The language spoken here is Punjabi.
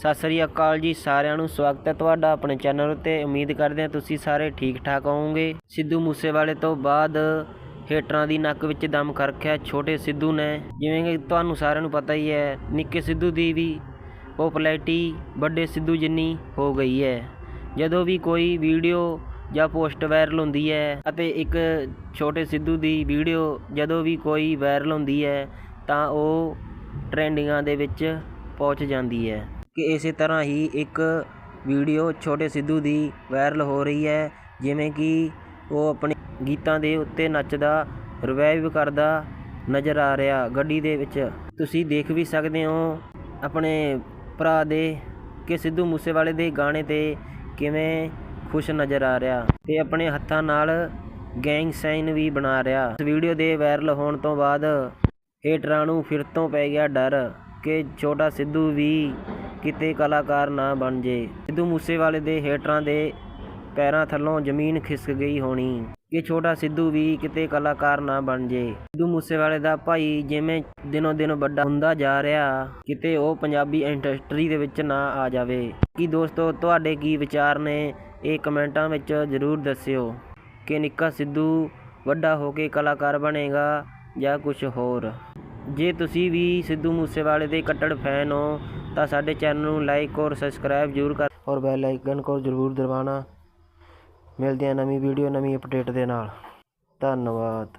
ਸਤਿ ਸ੍ਰੀ ਅਕਾਲ ਜੀ ਸਾਰਿਆਂ ਨੂੰ, ਸਵਾਗਤ ਹੈ ਤੁਹਾਡਾ ਆਪਣੇ ਚੈਨਲ ਉੱਤੇ। ਉਮੀਦ ਕਰਦੇ ਹਾਂ ਤੁਸੀਂ ਸਾਰੇ ਠੀਕ ਠਾਕ ਹੋਵੋਗੇ। ਸਿੱਧੂ ਮੂਸੇਵਾਲੇ ਤੋਂ ਬਾਅਦ ਹੇਟਰਾਂ ਦੀ ਨੱਕ ਵਿੱਚ ਦਮ ਕਰ ਰੱਖਿਆ ਛੋਟੇ ਸਿੱਧੂ ਨੇ। ਜਿਵੇਂ ਕਿ ਤੁਹਾਨੂੰ ਸਾਰਿਆਂ ਨੂੰ ਪਤਾ ਹੀ ਹੈ, ਨਿੱਕੇ ਸਿੱਧੂ ਦੀ ਵੀ ਪੋਪਲੈਰਿਟੀ ਵੱਡੇ ਸਿੱਧੂ ਜਿੰਨੀ ਹੋ ਗਈ ਹੈ। ਜਦੋਂ ਵੀ ਕੋਈ ਵੀਡੀਓ ਜਾਂ ਪੋਸਟ ਵਾਇਰਲ ਹੁੰਦੀ ਹੈ ਅਤੇ ਇੱਕ ਛੋਟੇ ਸਿੱਧੂ ਦੀ ਵੀਡੀਓ ਜਦੋਂ ਵੀ ਕੋਈ ਵਾਇਰਲ ਹੁੰਦੀ ਹੈ, ਤਾਂ ਉਹ ਟ੍ਰੈਂਡਿੰਗਾਂ ਦੇ ਵਿੱਚ ਪਹੁੰਚ ਜਾਂਦੀ ਹੈ। ਕਿ ਇਸੇ ਤਰ੍ਹਾਂ ਹੀ ਇੱਕ ਵੀਡੀਓ ਛੋਟੇ ਸਿੱਧੂ ਦੀ ਵਾਇਰਲ ਹੋ ਰਹੀ ਹੈ, ਜਿਵੇਂ ਕਿ ਉਹ ਆਪਣੇ ਗੀਤਾਂ ਦੇ ਉੱਤੇ ਨੱਚਦਾ ਰਿਵਾਈਵ ਕਰਦਾ ਨਜ਼ਰ ਆ ਰਿਹਾ ਗੱਡੀ ਦੇ ਵਿੱਚ। ਤੁਸੀਂ ਦੇਖ ਵੀ ਸਕਦੇ ਹੋ ਆਪਣੇ ਭਰਾ ਦੇ ਕਿ ਸਿੱਧੂ ਮੂਸੇਵਾਲੇ ਦੇ ਗਾਣੇ ਤੇ ਕਿਵੇਂ ਖੁਸ਼ ਨਜ਼ਰ ਆ ਰਿਹਾ ਤੇ ਆਪਣੇ ਹੱਥਾਂ ਨਾਲ ਗੈਂਗ ਸਾਈਨ ਵੀ ਬਣਾ ਰਿਹਾ। ਇਸ ਵੀਡੀਓ ਦੇ ਵਾਇਰਲ ਹੋਣ ਤੋਂ ਬਾਅਦ ਹੇਟਰਾਂ ਨੂੰ ਫਿਰ ਤੋਂ ਪੈ ਗਿਆ ਡਰ ਕਿ ਛੋਟਾ ਸਿੱਧੂ ਵੀ ਕਿਤੇ ਕਲਾਕਾਰ ਨਾ ਬਣ ਜੇ। ਸਿੱਧੂ ਮੂਸੇਵਾਲੇ ਦੇ ਹੇਟਰਾਂ ਦੇ ਪੈਰਾਂ ਥੱਲੋਂ ਜ਼ਮੀਨ ਖਿਸਕ ਗਈ ਹੋਣੀ। ਕਿ ਛੋਟਾ ਸਿੱਧੂ ਵੀ ਕਿਤੇ ਕਲਾਕਾਰ ਨਾ ਬਣ ਜੇ। ਸਿੱਧੂ ਮੂਸੇਵਾਲੇ ਦਾ ਭਾਈ ਜਿਵੇਂ ਦਿਨੋ ਦਿਨ ਵੱਡਾ ਹੁੰਦਾ ਜਾ ਰਿਹਾ, ਕਿਤੇ ਉਹ ਪੰਜਾਬੀ ਇੰਡਸਟਰੀ ਦੇ ਵਿੱਚ ਨਾ ਆ ਜਾਵੇ। ਕੀ ਦੋਸਤੋ, ਤੁਹਾਡੇ ਕੀ ਵਿਚਾਰ ਨੇ? ਇਹ ਕਮੈਂਟਾਂ ਵਿੱਚ ਜ਼ਰੂਰ ਦੱਸਿਓ। ਕਿ ਨਿੱਕਾ ਸਿੱਧੂ ਵੱਡਾ ਹੋ ਕੇ ਕਲਾਕਾਰ ਬਣੇਗਾ ਜਾਂ ਕੁਝ ਹੋਰ। ਜੇ ਤੁਸੀਂ ਵੀ ਸਿੱਧੂ ਮੂਸੇਵਾਲੇ ਦੇ ਕੱਟੜ ਫੈਨ ਹੋ ਤਾਂ ਸਾਡੇ ਚੈਨਲ ਨੂੰ ਲਾਈਕ ਔਰ ਸਬਸਕ੍ਰਾਈਬ ਜ਼ਰੂਰ ਕਰ ਔਰ ਬੈਲ ਆਈਕਨ ਕੋ ਜ਼ਰੂਰ ਦਬਾਉਣਾ। ਮਿਲਦੇ ਹਾਂ ਨਵੀਂ ਵੀਡੀਓ ਨਵੀਂ ਅਪਡੇਟ ਦੇ ਨਾਲ। ਧੰਨਵਾਦ।